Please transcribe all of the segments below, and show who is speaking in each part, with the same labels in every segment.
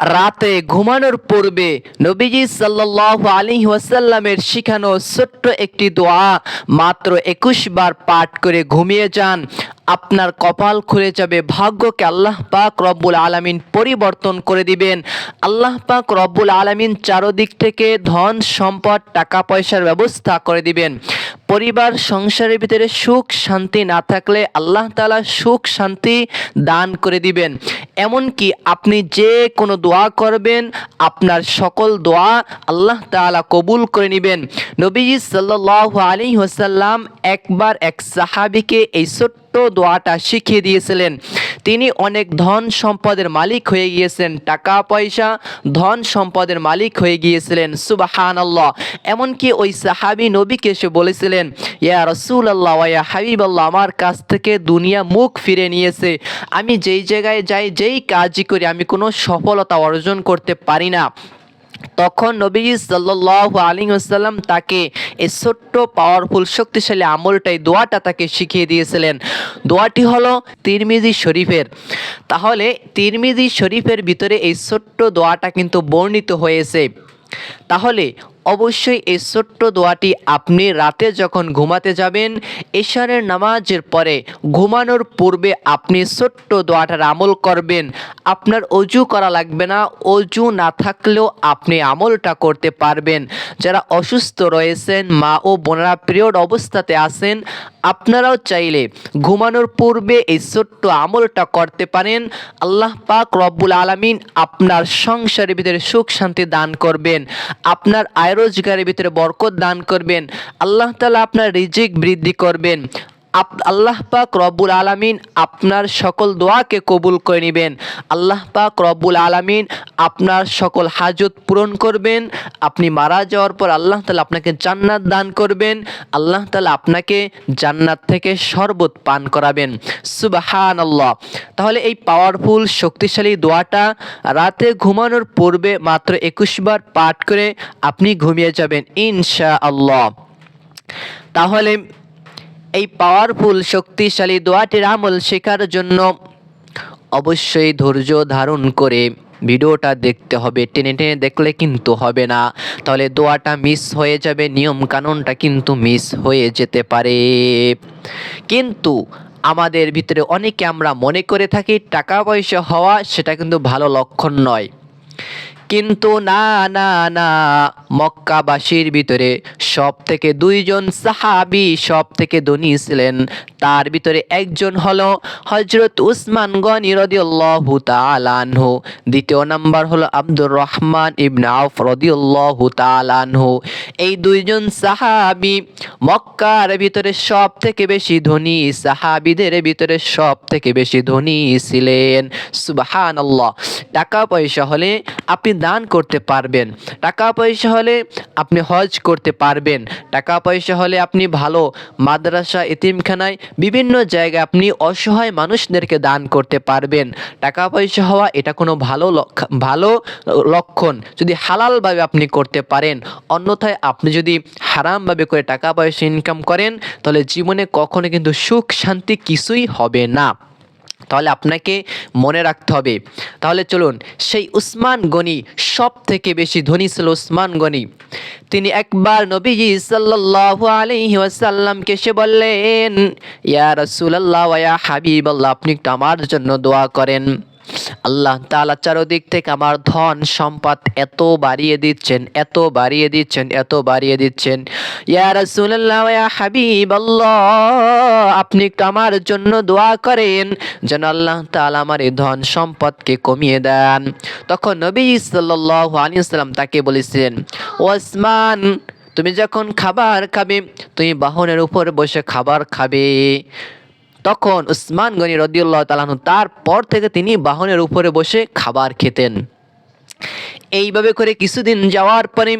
Speaker 1: রাতে ঘুমানোর পূর্বে নবীজি সাল্লাল্লাহু আলাইহি ওয়াসাল্লামের শিখানো ছোট্ট একটি দোয়া মাত্র একুশ বার পাঠ করে ঘুমিয়ে যান। আপনার কপাল খুলে যাবে, ভাগ্যকে আল্লাহ পাক রব্বুল আলামিন পরিবর্তন করে দিবেন। আল্লাহ পাক রব্বুল আলামিন চারদিক থেকে ধন, সম্পদ, টাকা, পয়সার ব্যবস্থা করে দিবেন। পরিবার, সংসারের ভিতরে সুখ, শান্তি না থাকলে আল্লাহ তাআলা সুখ, শান্তি দান করে দিবেন। এমনকি আপনি যে কোনো দোয়া করবেন, আপনার সকল দোয়া আল্লাহ তালা কবুল করে নেবেন। নবীজি সাল্লাল্লাহু আলী হোসাল্লাম একবার এক সাহাবিকে এই ছোট্ট দোয়াটা শিখিয়ে দিয়েছিলেন। তিনি অনেক ধন সম্পদের মালিক হয়ে গিয়েছেন টাকা পয়সা, ধন সম্পদের মালিক হয়ে গিয়েছিলেন সুবাহান আল্লাহ এমনকি ওই সাহাবি নবীকে এসে বলেছিলেন, ইয়া রসুল আল্লাহ ইয়া হাবিব আল্লাহ আমার কাছ থেকে দুনিয়া মুখ ফিরে নিয়েছে। আমি যেই জায়গায় যাই, যেই কাজই করি, আমি কোনো সফলতা অর্জন করতে পারি না। তখন নবীজি সাল্লাহ আলী আসসালাম তাকে এই ছোট্ট পাওয়ারফুল শক্তিশালী আমলটাই, দোয়াটা তাকে শিখিয়ে দিয়েছিলেন। দোয়াটি হলো তিরমিজি শরীফের। তাহলে তিরমিজি শরীফের ভিতরে এই ছোট্ট দোয়াটা কিন্তু বর্ণিত হয়েছে। তাহলে অবশ্যই এই ছোট্ট দোয়াটি আপনি রাতে যখন ঘুমাতে যাবেন, এশারের নামাজের পরে ঘুমানোর পূর্বে আপনি ছোট্ট দোয়াটার আমল করবেন। আপনার অজু করা লাগবে না, অজু না থাকলেও আপনি আমলটা করতে পারবেন। যারা অসুস্থ রয়েছেন, মা ও বোনেরা পিরিয়ড অবস্থাতে আছেন, আপনারাও চাইলে ঘুমানোর পূর্বে এই ছোট্ট আমলটা করতে পারেন। আল্লাহ পাক রব্বুল আলামিন আপনার সংসারের ভিতরে সুখ শান্তি দান করবেন। আপনার আয় রোজগারের ভিতরে বরকত দান করবেন। আল্লাহ তালা আপনার রিজিক বৃদ্ধি করবেন। আপ- আল্লাহ পাক রব্বুল আলামিন আপনার সকল দোয়াকে কবুল করে নেবেন। আল্লাহ পাক রব্বুল আলামিন আপনার সকল হাজত পূরণ করবেন। আপনি মারা যাওয়ার পর আল্লাহ তাআলা আপনাকে জান্নাত দান করবেন। আল্লাহ তালা আপনাকে জান্নাত থেকে শরবত পান করাবেন। সুবাহান আল্লাহ তাহলে এই পাওয়ারফুল শক্তিশালী দোয়াটা রাতে ঘুমানোর পূর্বে মাত্র একুশ বার পাঠ করে আপনি ঘুমিয়ে যাবেন। ইনশা আল্লাহ তাহলে এই পাওয়ারফুল শক্তিশালী দোয়াটির আমল শেখার জন্য অবশ্যই ধৈর্য ধারণ করে ভিডিওটা দেখতে হবে। টেনে টেনে দেখলে কিন্তু হবে না। তাহলে দোয়াটা মিস হয়ে যাবে নিয়ম কানুনটা কিন্তু মিস হয়ে যেতে পারে। কিন্তু আমাদের ভিতরে অনেকে আমরা মনে করে থাকি টাকা পয়সা হওয়া সেটা কিন্তু ভালো লক্ষণ নয়। কিন্তু না না না, মক্কাবাসীর ভিতরে সব থেকে দুইজন সাহাবি সব থেকে ধনী ছিলেন। তার ভিতরে একজন হলো হজরত উসমান গনি রদিউল্লাহু তাআলাহু দ্বিতীয় নাম্বার হলো আব্দুর রহমান ইবনে আউফ রদিউল্লাহু তাআলাহু এই দুইজন সাহাবি মক্কার ভিতরে সব থেকে বেশি ধনী, সাহাবিদের ভিতরে সব থেকে বেশি ধনী ছিলেন। সুবহানাল্লাহ। টাকা পয়সা হলে আপনি দান করতে পারবেন। টাকা পয়সা হলে আপনি হজ করতে পারবেন। টাকা পয়সা হলে আপনি ভালো মাদ্রাসা, এতিমখানায় বিভিন্ন জায়গায় আপনি অসহায় মানুষদেরকে দান করতে পারবেন। টাকা পয়সা হওয়া এটা কোনো ভালো ভালো লক্ষণ। যদি হালালভাবে আপনি করতে পারেন, অন্যথায় আপনি যদি হারামভাবে করে টাকা পয়সা ইনকাম করেন, তাহলে জীবনে কখনো কিন্তু সুখ শান্তি কিছুই হবে না। তাহলে আপনাকে মনে রাখতে হবে। তাহলে চলুন, সেই উসমান গনি সব থেকে বেশি ধনী ছিল উসমান গনি। তিনি একবার নবীজি সাল্লাহ আলি ওয়াসাল্লামকে সে বললেন, ইয়া রসুল্লাহ ইয়া হাবিবাল্লাহ, আপনি একটু আমার জন্য দোয়া করেন। আল্লাহ তাআলা চারদিক থেকে আমার ধন সম্পদ এত বাড়িয়ে দিচ্ছেন, এত বাড়িয়ে দিচ্ছেন, এত বাড়িয়ে দিচ্ছেন। আপনি একটু আমার জন্য দোয়া করেন যেন আল্লাহ তাআলা আমার এই ধন সম্পদকে কমিয়ে দেন। তখন নবী সাল্লাল্লাহু আলাইহি সাল্লাম তাকে বলেছিলেন, ওসমান, তুমি যখন খাবার খাবে, তুমি বাহনের উপর বসে খাবার খাবে। তখন উসমান গনি রদিউল্লাহ তালাহু তারপর থেকে তিনি বাহনের উপরে বসে খাবার খেতেন। এইভাবে করে কিছুদিন যাওয়ার পরে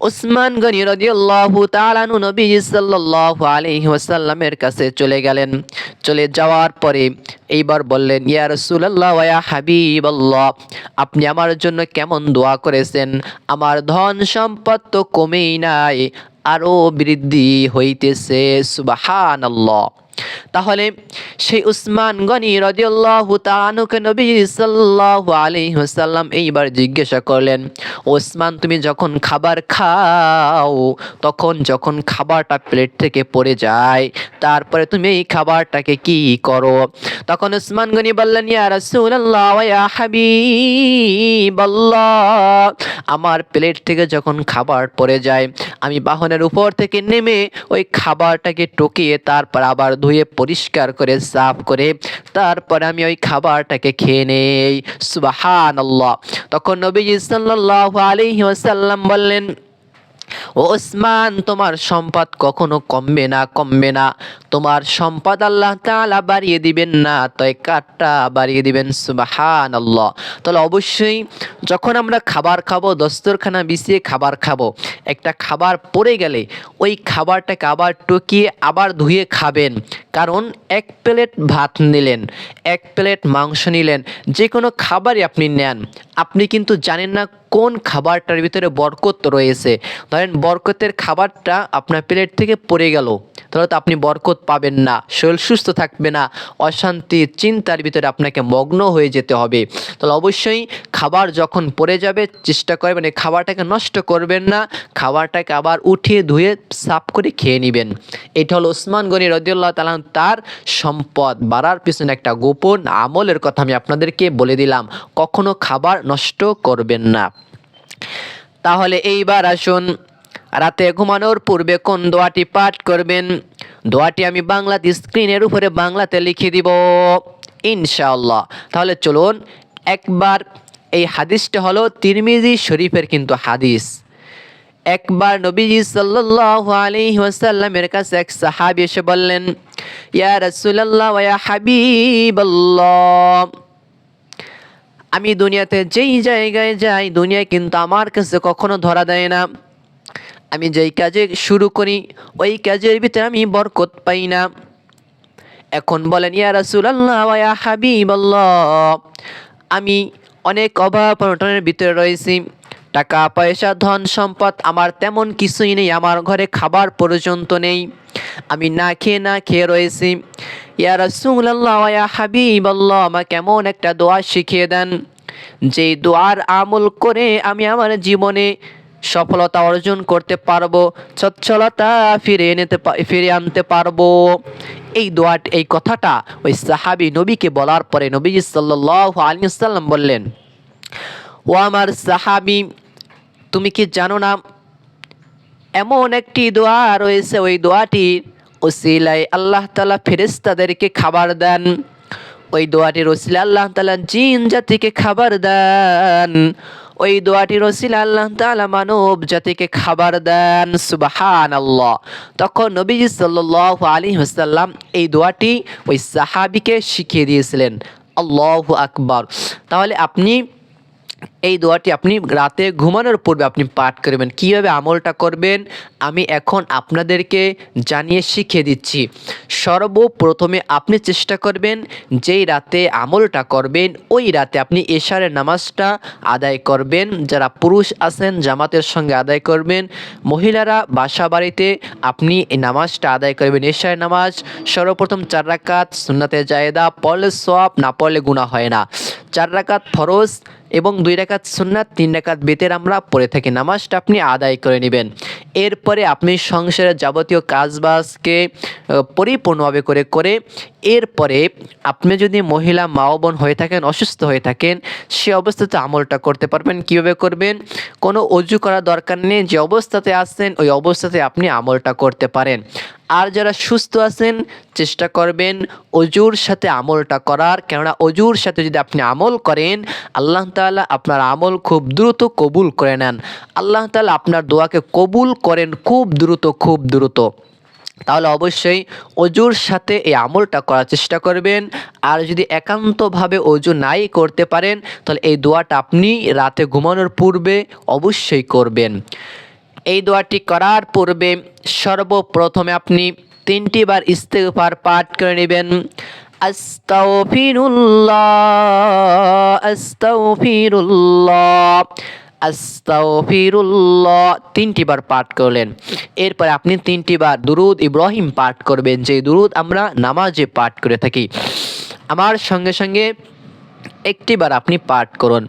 Speaker 1: উসমান গনি রদিউল্লাহু তাআলাহু নবী সাল্লাল্লাহু আলাইহি কাছে চলে গেলেন। চলে যাওয়ার পরে এইবার বললেন, ইয়া রাসূলুল্লাহ ওয়া হাবিবাল্লাহ, আপনি আমার জন্য কেমন দোয়া করেছেন? আমার ধন সম্পদ তো কমেই নাই আরও বৃদ্ধি হইতেছে, সুবহানাল্লাহ। তাহলে সেই উসমান গনি রদিয়াল্লাহু তাআনুকে নবী সাল্লাল্লাহু আলাইহি ওয়াসাল্লাম এইবার জিজ্ঞাসা করলেন ওসমান তুমি যখন খাবার খাও, তখন যখন খাবারটা প্লেট থেকে পড়ে যায়, তারপরে তুমি এই খাবারটাকে কি করো? তখন উসমান গনি বললেন, ইয়া রাসূলুল্লাহ ইয়া হাবিবাল্লাহ, আমার প্লেট থেকে যখন খাবার পড়ে যায় আমি বাহনের উপর থেকে নেমে ওই খাবারটাকে টকিয়ে তারপর আবার ধুয়ে পরিষ্কার করে সাফ করে তারপর আমি ওই খাবারটাকে খেয়ে নেই। সুবাহান তখন নবী সাল্লাহ আলহি ওসাল্লাম বললেন ও ওসমান, তোমার সম্পদ কখনো কমবে না কমবে না। তোমার সম্পদ আল্লাহ তাআলা বাড়িয়ে দিবেন না, তাই কাঠটা বাড়িয়ে দিবেন সুবাহান আল্লাহ তাহলে অবশ্যই যখন আমরা খাবার খাব, দস্তরখানা বিছিয়ে খাবার খাব, একটা খাবার পড়ে গেলে ওই খাবারটাকে আবার টকিয়ে আবার ধুয়ে খাবেন। কারণ এক প্লেট ভাত নিলেন, এক প্লেট মাংস নিলেন যে কোনো খাবারই আপনি নেন। আপনি কিন্তু জানেন না কোন খাবারটার ভিতরে বরকত রয়েছে? ধরেন বরকতের খাবারটা আপনার প্লেট থেকে পড়ে গেল। তাহলে তো আপনি বরকত পাবেন না, শরীর সুস্থ থাকবে না, অশান্তি চিন্তার ভিতরে আপনাকে মগ্ন হয়ে যেতে হবে। তাহলে অবশ্যই খাবার যখন পড়ে যাবে, চেষ্টা করবেন এই খাবারটাকে নষ্ট করবেন না, খাবারটাকে আবার উঠিয়ে ধুয়ে সাফ করে খেয়ে নেবেন। এটা হলো ওসমান গনি রদিউল্লাহ তালাম তার সম্পদ। বাড়ার পিছনে একটা গোপন আমলের কথা আমি আপনাদেরকে বলে দিলাম, কখনো খাবার নষ্ট করবেন না। তাহলে এইবার আসুন রাতে ঘুমানোর পূর্বে কোন দোয়াটি পাঠ করবেন? দোয়াটি আমি বাংলাতে স্ক্রিনের উপরে বাংলাতে লিখে দিব। ইনশাআল্লাহ। তাহলে চলুন, একবার এই হাদিসটা হলো তিরমিজি শরীফের কিন্তু হাদিস। একবার নবীজি সাল্লাল্লাহু আলাইহি ওয়াসাল্লামের কাছে এক সাহাবী এসে বললেন, ইয়া রাসূলুল্লাহ ওয়া ইয়া আমি দুনিয়াতে যেই জায়গায় যাই, দুনিয়া কিন্তু আমার কাছে কখনো ধরা দেয় না। আমি যেই কাজে শুরু করি, ওই কাজের ভিতরে আমি বরকত পাই না। এখন বলেন, ইয়া ইয়া হাবিবাল্লাহ। আমি অনেক অভাব অনটনের ভিতরে রয়েছি। টাকা, পয়সা, ধন সম্পদ আমার তেমন কিছুই নেই, আমার ঘরে খাবার পর্যন্ত নেই। আমি না খেয়ে না খেয়ে রয়েছি। ইয়া রাসূলুল্লাহ ওয়া ইয়া হাবিবাল্লাহ, আমাকে এমন একটা দোয়া শিখিয়ে দেন। যেই দোয়ার আমল করে আমি আমার জীবনে সফলতা অর্জন করতে পারব, সচ্ছলতা ফিরে এনেতে ফিরে আনতে পারব। এই দোয়াট, এই কথাটা ওই সাহাবি নবীকে বলার পরে নবীজি সাল্লাল্লাহু আলাইহি সাল্লাম বললেন, ও আমার সাহাবি, তুমি কি জানো না, এমন একটি দোয়া রয়েছে, ওই দোয়াটি ওসিলাই আল্লাহ তালা ফেরেস্তাদেরকে খাবার দেন। ওই দোয়াটির ওসিলা আল্লাহ তালা জিন জাতিকে খাবার দেন। ওই দোয়াটি রসিল আল্লাহ তালা মানব জাতিকে খাবার দেন সুবাহান আল্লাহ তখন নবীজি সাল্লাল্লাহু আলী হাসাল্লাম এই দোয়াটি ওই সাহাবিকে শিখিয়ে দিয়েছিলেন। আল্লাহ আকবর। তাহলে আপনি এই দোয়াটি আপনি রাতে ঘুমানোর পূর্বে আপনি পাঠ করবেন। কীভাবে আমলটা করবেন, আমি এখন আপনাদেরকে জানিয়ে শিখিয়ে দিচ্ছি। সর্বপ্রথমে আপনি চেষ্টা করবেন, যেই রাতে আমলটা করবেন, ওই রাতে আপনি এশারের নামাজটা আদায় করবেন। যারা পুরুষ আছেন, জামাতের সঙ্গে আদায় করবেন। মহিলারা বাসা বাড়িতে আপনি এই নামাজটা আদায় করবেন, এশারের নামাজ। সর্বপ্রথম চার রাকাত সুন্নাতে জায়দা, পড়লে সব না পড়লে গুণা হয় না। চার রাকাত ফরজ এবং দুই রাকাত সুন্নাত, তিন রাকাত বেতের আমরা পড়ে থাকি। নামাজটা আপনি আদায় করে নেবেন। এরপরে আপনি সংসারের যাবতীয় কাজবাজকে পরিপূর্ণভাবে করে করে এরপরে আপনি যদি মহিলা মা বোন হয়ে থাকেন, অসুস্থ হয়ে থাকেন, সে অবস্থাতে আমলটা করতে পারবেন। কীভাবে করবেন? কোনো অজু করা দরকার নেই, যে অবস্থাতে আছেন, ওই অবস্থাতে আপনি আমলটা করতে পারেন। আর যারা সুস্থ আছেন, চেষ্টা করবেন অজুর সাথে আমলটা করার। কেননা অজুর সাথে যদি আপনি আমল করেন, আল্লাহ তাআলা আপনার আমল খুব দ্রুত কবুল করে নেন। আল্লাহ তাআলা আপনার দোয়াকে কবুল করেন, খুব দ্রুত খুব দ্রুত। তাহলে অবশ্যই অজুর সাথে এই আমলটা করার চেষ্টা করবেন। আর যদি একান্তভাবে অজু নাই করতে পারেন, তাহলে এই দোয়াটা আপনি রাতে ঘুমানোর পূর্বে অবশ্যই করবেন। এই দোয়াটি করার পূর্বে সর্বপ্রথমে আপনি তিনটি বার ইস্তেগফার পাঠ করে নেবেন। আস্তাগফিরুল্লাহ আস্তাগফিরুল্লাহ। আস্তাগফিরুল্লাহ। তিনটি বার পাঠ করলেন। এরপর আপনি তিনটি বার দুরুদ ইব্রাহিম পাঠ করবেন। যে দুরুদ আমরা নামাজে পাঠ করে থাকি। আমার সঙ্গে সঙ্গে একটিবার আপনি পাঠ করুন।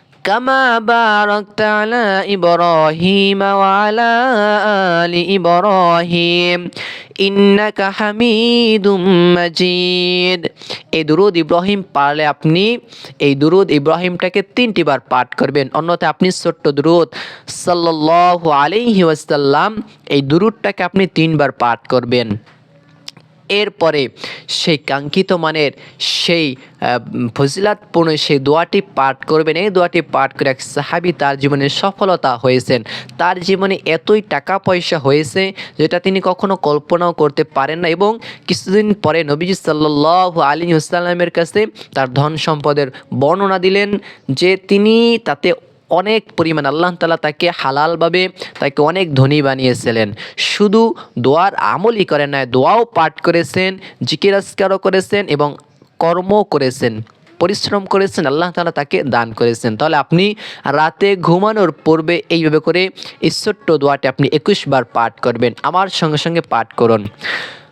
Speaker 1: كما باركت على إبراهيم وعلى آل إبراهيم إنك حميد مجيد এই দুরুদ ইব্রাহিম পারলে আপনি এই দুরুদ ইব্রাহিমটাকে তিনটি বার পাঠ করবেন অন্যথায় আপনি ছোট্ট দুরুদ সাল্লাল্লাহু আলাইহি ওয়াসাল্লাম এই দুরুদটাকে আপনি তিনবার পাঠ করবেন এরপরে সেই কাঙ্ক্ষিত মানের সেই ফজিলাতপূর্ণ সেই দোয়াটি পাঠ করবেন। এই দোয়াটি পাঠ করে এক সাহাবি তার জীবনে সফলতা হয়েছেন। তার জীবনে এতই টাকা পয়সা হয়েছে যেটা তিনি কখনো কল্পনাও করতে পারেন না এবং কিছুদিন পরে নবীজি সাল্লাহ আলী আসসালামের কাছে তার ধন সম্পদের বর্ণনা দিলেন যে তিনি তাতে অনেক পরিমাণ আল্লাহ তালা তাকে হালালভাবে, তাকে অনেক ধনী বানিয়েছিলেন। শুধু দোয়ার আমলই করেন নাই, দোয়াও পাঠ করেছেন জিকিরাজকারও করেছেন এবং কর্ম করেছেন, পরিশ্রম করেছেন, আল্লাহ তালা তাকে দান করেছেন। তাহলে আপনি রাতে ঘুমানোর পূর্বে এইভাবে করে ছোট্ট দোয়াটি আপনি একুশ বার পাঠ করবেন। আমার সঙ্গে সঙ্গে পাঠ করুন।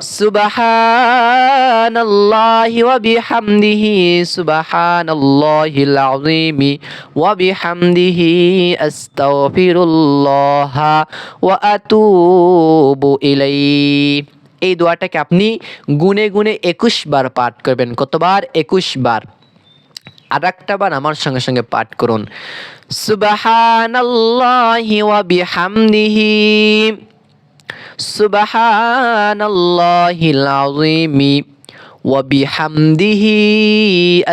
Speaker 1: সুবহানাল্লাহি ওয়া বিহামদিহি, সুবহানাল্লাহিল আযীম ওয়া বিহামদিহি আস্তাগফিরুল্লাহ ওয়া আতুবু ইলাইহি। এই দোয়াটাকে আপনি গুনে গুনে একুশ বার পাঠ করবেন, কতবার? একুশ বার। আর একটা বার আমার সঙ্গে সঙ্গে পাঠ করুন। সুবহানাল্লাহি সুবহানাল্লাহিল আযীম ওয়া বিহামদিহি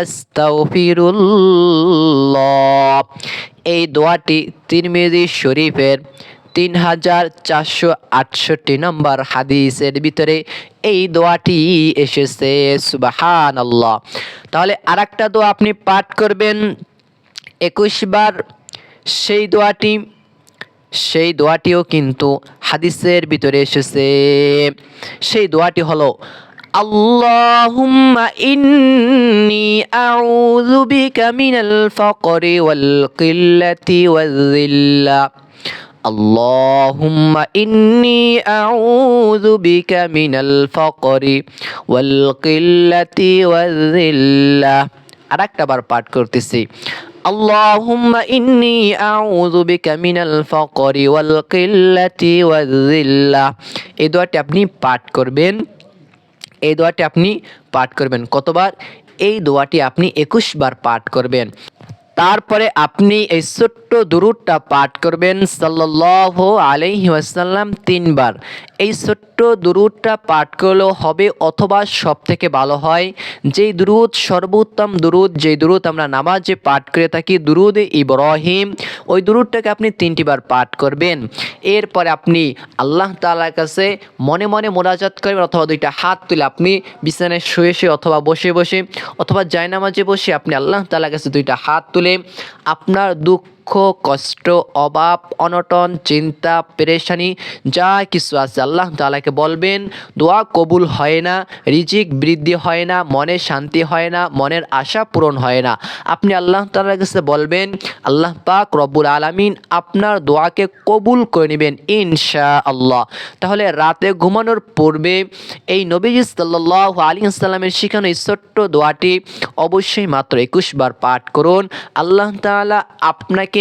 Speaker 1: আস্তাগফিরুল্লাহ। এই দোয়াটি তিরমিজি শরীফের তিন হাজার চারশো আটষট্টি নম্বর হাদিসের ভিতরে এই দোয়াটি এসেছে সুবাহান আল্লাহ তাহলে আর একটা দোয়া আপনি পাঠ করবেন, একুশ বার সেই দোয়াটি সেই দোয়াটিও কিন্তু হাদিসের ভিতরে এসেছে সেই দোয়াটি হলো اللهم إني أعوذ بك من الفقر والقلة والذلة اللهم إني أعوذ بك من الفقر والقلة والذلة আরেকটা বার পাঠ করতেছি اللهم إني أعوذ بك من الفقر والقلة والذلة এই দোয়াটি আপনি পাঠ করবেন এই দোয়াটি আপনি পাঠ করবেন কতবার এই দোয়াটি আপনি একুশ বার পাঠ করবেন তারপরে আপনি এই ছোট্ট দুরুদটা পাঠ করবেন সাল্লাল্লাহু আলাইহি ওয়াসাল্লাম তিনবার। এই ছোট্ট দুরুদটা পাঠ করলেও হবে অথবা সব থেকে ভালো হয়, যেই দুরুদ, সর্বোত্তম দুরুদ, যেই দুরুদ আমরা নামাজে পাঠ করে থাকি, দুরুদ ইব্রাহিম, ওই দুরুদটাকে আপনি তিনটি বার পাঠ করবেন। এরপরে আপনি আল্লাহ তাআলার কাছে মনে মনে মোনাজাত করবেন অথবা দুইটা হাত তুলে আপনি বিছানায় শুয়ে শুয়ে অথবা বসে বসে অথবা জায়নামাজে বসে আপনি আল্লাহ তাআলার কাছে দুইটা হাত তুলে আপনার দুঃখ কষ্ট, অভাব, অনটন, চিন্তা, পেরেশানি, যা কিছু আছে আল্লাহ তাআলাকে বলবেন, দোয়া কবুল হয় না, রিজিক বৃদ্ধি হয় না, মনে শান্তি হয় না, মনের আশা পূরণ হয় না। আপনি আল্লাহ তাআলার কাছে বলবেন, আল্লাহ পাক রব্বুল আলামিন আপনার দোয়াকে কবুল করে নেবেন ইনশা আল্লাহ তাহলে রাতে ঘুমানোর পূর্বে এই নবীজি সাল্লাল্লাহু আলাইহি সাল্লামের শিখানো এই ছোট্ট দোয়াটি অবশ্যই মাত্র একুশ বার পাঠ করুন। আল্লাহ তাআলা আপনাকে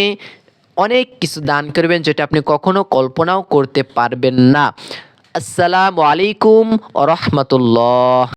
Speaker 1: অনেক কিছু দান করবেন যেটা আপনি কখনো কল্পনাও করতে পারবেন না। আসসালামু আলাইকুম রাহমাতুল্লাহ।